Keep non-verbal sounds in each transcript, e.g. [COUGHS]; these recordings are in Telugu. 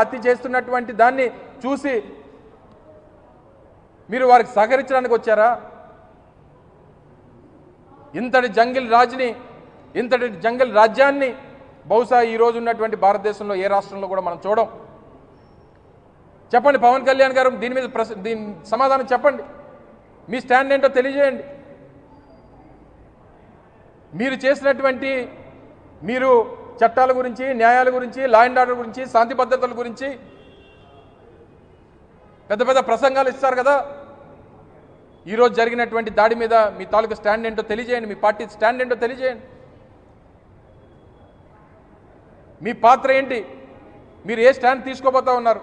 హత్య చేస్తున్నటువంటి దాన్ని చూసి మీరు వారికి సహకరించడానికి వచ్చారా? ఇంతటి జంగిల్ రాజుని ఇంతటి జంగిల్ రాజ్యాన్ని బహుశా ఈ ఉన్నటువంటి భారతదేశంలో ఏ రాష్ట్రంలో కూడా మనం చూడం. చెప్పండి పవన్ కళ్యాణ్ గారు దీని మీద ప్రశ్ దీని సమాధానం చెప్పండి. మీ స్టాండ్ ఏంటో తెలియజేయండి. మీరు చేసినటువంటి మీరు చట్టాల గురించి న్యాయాల గురించి లా అండ్ ఆర్డర్ గురించి శాంతి భద్రతల గురించి పెద్ద పెద్ద ప్రసంగాలు ఇస్తారు కదా. ఈరోజు జరిగినటువంటి దాడి మీద మీ తాలూకు స్టాండ్ ఏంటో తెలియజేయండి మీ పార్టీ స్టాండ్ ఏంటో తెలియజేయండి. మీ పాత్ర ఏంటి? మీరు ఏ స్టాండ్ తీసుకోబోతా ఉన్నారు?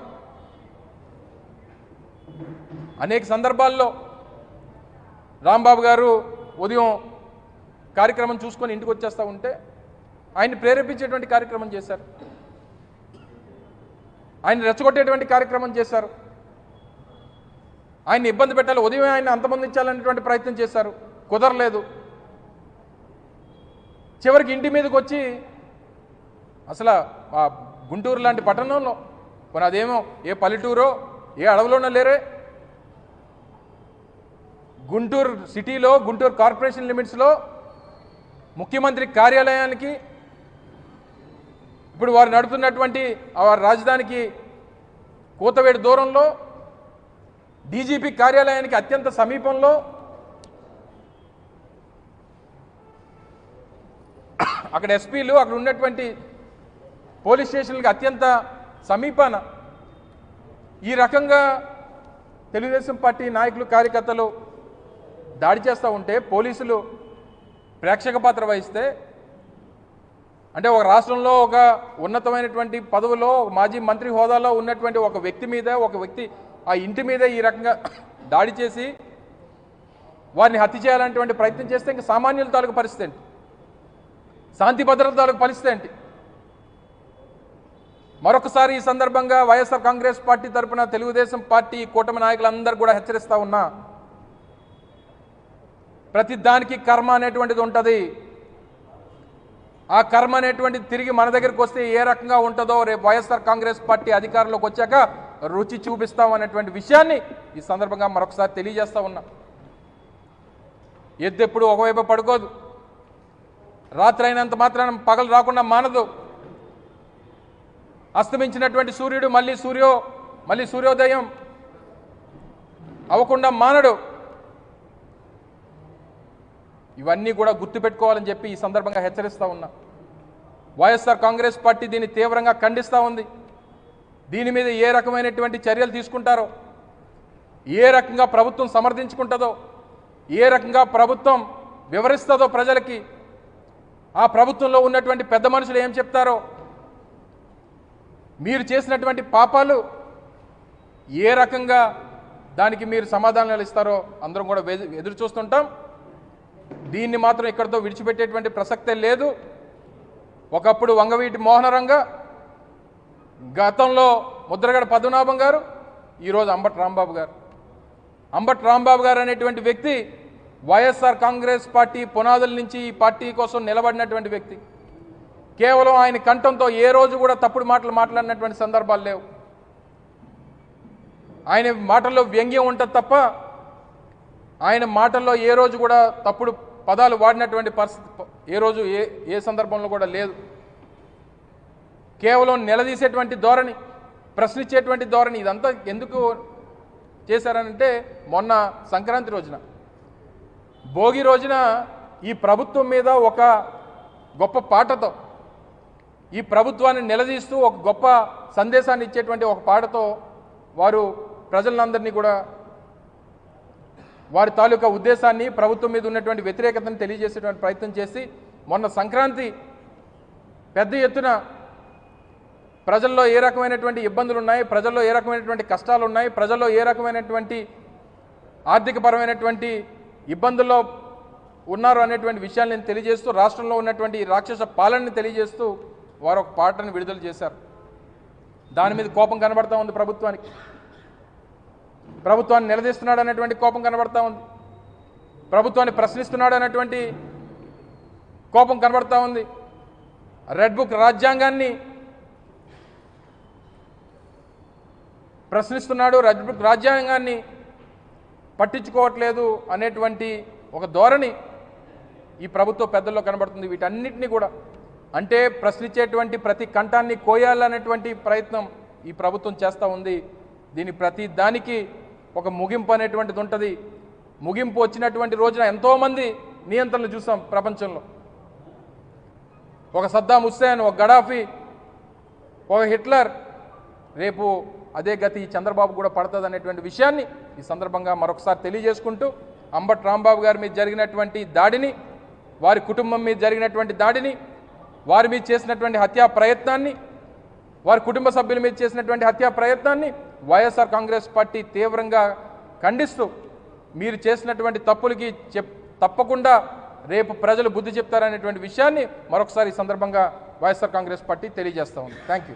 అనేక సందర్భాల్లో రాంబాబు గారు ఉదయం కార్యక్రమం చూసుకొని ఇంటికి వచ్చేస్తూ ఉంటే ఆయన ప్రేరేపించేటువంటి కార్యక్రమం చేశారు. ఆయన రెచ్చగొట్టేటువంటి కార్యక్రమం చేశారు. ఆయన ఇబ్బంది పెట్టాలి ఉదయం ఆయన అంతమందించాలనేటువంటి ప్రయత్నం చేశారు. కుదరలేదు. చివరికి ఇంటి మీదకి వచ్చి అసలు ఆ గుంటూరు లాంటి పట్టణంలో కొన్ని అదేమో ఏ పల్లెటూరో ఏ అడవిలోనో లేరే గుంటూరు సిటీలో గుంటూరు కార్పొరేషన్ లిమిట్స్లో ముఖ్యమంత్రి కార్యాలయానికి ఇప్పుడు వారు నడుపుతున్నటువంటి వారి రాజధానికి కూతవేడి దూరంలో డీజీపీ కార్యాలయానికి అత్యంత సమీపంలో అక్కడ ఎస్పీలు అక్కడ ఉన్నటువంటి పోలీస్ స్టేషన్లకు అత్యంత సమీపాన ఈ రకంగా తెలుగుదేశం పార్టీ నాయకులు కార్యకర్తలు దాడి చేస్తూ ఉంటే పోలీసులు ప్రేక్షక పాత్ర వహిస్తే అంటే ఒక రాష్ట్రంలో ఒక ఉన్నతమైనటువంటి పదవిలో మాజీ మంత్రి హోదాలో ఉన్నటువంటి ఒక వ్యక్తి మీద ఒక వ్యక్తి ఆ ఇంటి మీద ఈ రకంగా [COUGHS] దాడి చేసి వారిని హత్య చేయాలనేటువంటి ప్రయత్నం చేస్తే ఇంకా సామాన్యుల తాలూకు పరిస్థితి ఏంటి? శాంతి భద్రత తాలూకు పరిస్థితి ఏంటి? మరొకసారి ఈ సందర్భంగా వైఎస్ఆర్ కాంగ్రెస్ పార్టీ తరఫున తెలుగుదేశం పార్టీ కూటమి నాయకులందరూ కూడా హెచ్చరిస్తూ ఉన్నా ప్రతి దానికి కర్మ అనేటువంటిది ఉంటుంది. ఆ కర్మ అనేటువంటిది తిరిగి మన దగ్గరికి వస్తే ఏ రకంగా ఉంటుందో రేపు వైఎస్ఆర్ కాంగ్రెస్ పార్టీ అధికారంలోకి వచ్చాక రుచి చూపిస్తాం అనేటువంటి విషయాన్ని ఈ సందర్భంగా మరొకసారి తెలియజేస్తా ఉన్నా. ఎద్దెప్పుడు ఒకవైపు పడుకోదు. రాత్రి అయినంత మాత్రాన పగలు రాకుండా మానదు. అస్తమించినటువంటి సూర్యుడు మళ్ళీ సూర్యో మళ్ళీ సూర్యోదయం అవ్వకుండా మానడు. ఇవన్నీ కూడా గుర్తుపెట్టుకోవాలని చెప్పి ఈ సందర్భంగా హెచ్చరిస్తూ ఉన్నా. వైఎస్ఆర్ కాంగ్రెస్ పార్టీ దీన్ని తీవ్రంగా ఖండిస్తూ ఉంది. దీని మీద ఏ రకమైనటువంటి చర్యలు తీసుకుంటారో ఏ రకంగా ప్రభుత్వం సమర్థించుకుంటుందో ఏ రకంగా ప్రభుత్వం వివరిస్తుందో ప్రజలకి ఆ ప్రభుత్వంలో ఉన్నటువంటి పెద్ద మనుషులు ఏం చెప్తారో మీరు చేసినటువంటి పాపాలు ఏ రకంగా దానికి మీరు సమాధానాలు ఇస్తారో అందరం కూడా ఎదురు చూస్తుంటాం. దీన్ని మాత్రం ఇక్కడితో విడిచిపెట్టేటువంటి ప్రసక్తే లేదు. ఒకప్పుడు వంగవీటి మోహనరంగ గతంలో ముద్రగడ పద్మనాభం గారు ఈరోజు అంబట్ రాంబాబు గారు. అంబట్ రాంబాబు గారు అనేటువంటి వ్యక్తి వైఎస్ఆర్ కాంగ్రెస్ పార్టీ పునాదుల నుంచి ఈ పార్టీ కోసం నిలబడినటువంటి వ్యక్తి. కేవలం ఆయన కంఠంతో ఏ రోజు కూడా తప్పుడు మాటలు మాట్లాడినటువంటి సందర్భాలు లేవు. ఆయన మాటల్లో వ్యంగ్యం ఉంటుంది తప్ప ఆయన మాటల్లో ఏ రోజు కూడా తప్పుడు పదాలు వాడినటువంటి పరిస్థితి ఏ రోజు ఏ ఏ సందర్భంలో కూడా లేదు. కేవలం నిలదీసేటువంటి ధోరణి ప్రశ్నించేటువంటి ధోరణి ఇదంతా ఎందుకు చేశారనంటే మొన్న సంక్రాంతి రోజున. భోగి రోజున ఈ ప్రభుత్వం మీద ఒక గొప్ప పాటతో ఈ ప్రభుత్వాన్ని నిలదీస్తూ ఒక గొప్ప సందేశాన్ని ఇచ్చేటువంటి ఒక పాటతో వారు ప్రజలందరినీ కూడా వారి తాలూకా ఉద్దేశాన్ని ప్రభుత్వం మీద ఉన్నటువంటి వ్యతిరేకతను తెలియజేసేటువంటి ప్రయత్నం చేసి మొన్న సంక్రాంతి పెద్ద ఎత్తున ప్రజల్లో ఏ రకమైనటువంటి ఇబ్బందులు ఉన్నాయి ప్రజల్లో ఏ రకమైనటువంటి కష్టాలు ఉన్నాయి ప్రజల్లో ఏ రకమైనటువంటి ఆర్థికపరమైనటువంటి ఇబ్బందుల్లో ఉన్నారు అనేటువంటి విషయాన్ని నేను తెలియజేస్తూ రాష్ట్రంలో ఉన్నటువంటి రాక్షస పాలనని తెలియజేస్తూ వారు ఒక పాటను విడుదల చేశారు. దాని మీద కోపం కనబడతా ఉంది ప్రభుత్వానికి. ప్రభుత్వాన్ని నిలదీస్తున్నాడు అనేటువంటి కోపం కనబడతా ఉంది. ప్రభుత్వాన్ని ప్రశ్నిస్తున్నాడు అనేటువంటి కోపం కనబడతా ఉంది. రెడ్ బుక్ రాజ్యాంగాన్ని ప్రశ్నిస్తున్నాడు. రెడ్ బుక్ రాజ్యాంగాన్ని పట్టించుకోవట్లేదు అనేటువంటి ఒక ధోరణి ఈ ప్రభుత్వ పెద్దల్లో కనబడుతుంది. వీటన్నిటిని కూడా అంటే ప్రశ్నించేటువంటి ప్రతి కంఠాన్ని కోయాలనేటువంటి ప్రయత్నం ఈ ప్రభుత్వం చేస్తూ ఉంది. దీని ప్రతి దానికి ఒక ముగింపు అనేటువంటిది ఉంటుంది. ముగింపు వచ్చినటువంటి రోజున ఎంతోమంది నియంత్రణలు చూసాం ప్రపంచంలో. ఒక సద్దాం హుస్సేన్ ఒక గడాఫీ ఒక హిట్లర్ రేపు అదే గతి చంద్రబాబు కూడా పడుతుంది అనేటువంటి విషయాన్ని ఈ సందర్భంగా మరొకసారి తెలియజేసుకుంటూ అంబట్ రాంబాబు గారి మీద జరిగినటువంటి దాడిని వారి కుటుంబం మీద జరిగినటువంటి దాడిని వారి మీద చేసినటువంటి హత్యా ప్రయత్నాన్ని వారి కుటుంబ సభ్యుల మీద చేసినటువంటి హత్యా ప్రయత్నాన్ని వైఎస్ఆర్ కాంగ్రెస్ పార్టీ తీవ్రంగా ఖండిస్తూ మీరు చేసినటువంటి తప్పులకి చెప్ తప్పకుండా రేపు ప్రజలు బుద్ధి చెప్తారనేటువంటి విషయాన్ని మరొకసారి ఈ సందర్భంగా వైఎస్ఆర్ కాంగ్రెస్ పార్టీ తెలియజేస్తా ఉంది. Thank you